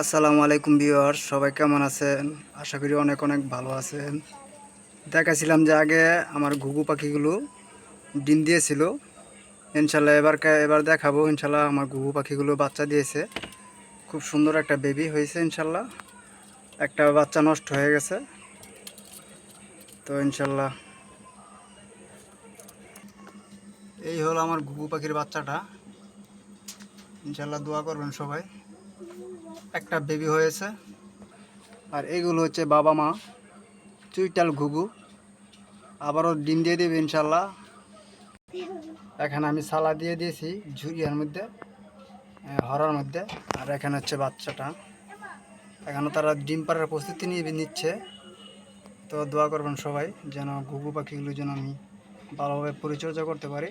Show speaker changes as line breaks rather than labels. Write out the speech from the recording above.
আসসালামু আলাইকুম ভিউয়ার সবাই কেমন আছেন? আশা করি অনেক অনেক ভালো আছেন। দেখাছিলাম যে আগে আমার ঘুঘু পাখিগুলো ডিম দিয়েছিল। ইনশাল্লাহ এবার এবার দেখাবো, ইনশাল্লাহ আমার ঘুঘু পাখিগুলো বাচ্চা দিয়েছে। খুব সুন্দর একটা বেবি হয়েছে ইনশাল্লাহ। একটা বাচ্চা নষ্ট হয়ে গেছে। তো ইনশাল্লাহ এই হলো আমার ঘুঘু পাখির বাচ্চাটা। ইনশাল্লাহ দোয়া করবেন সবাই। একটা বেবি হয়েছে। আর এগুলো হচ্ছে বাবা মা, চুইটাল ঘুঘু। আবারও ডিম দিয়ে দেবে ইনশাল্লাহ এখানে আমি সালা দিয়ে দিয়েছি ঝুড়িয়ার মধ্যে হরার মধ্যে। আর এখানে হচ্ছে বাচ্চাটা। এখানে তারা ডিম পাড়ার প্রস্তুতি নিয়ে নিচ্ছে। তো দোয়া করবেন সবাই, যেন ঘুঘু পাখিগুলো যেন আমি ভালোভাবে পরিচর্যা করতে পারি।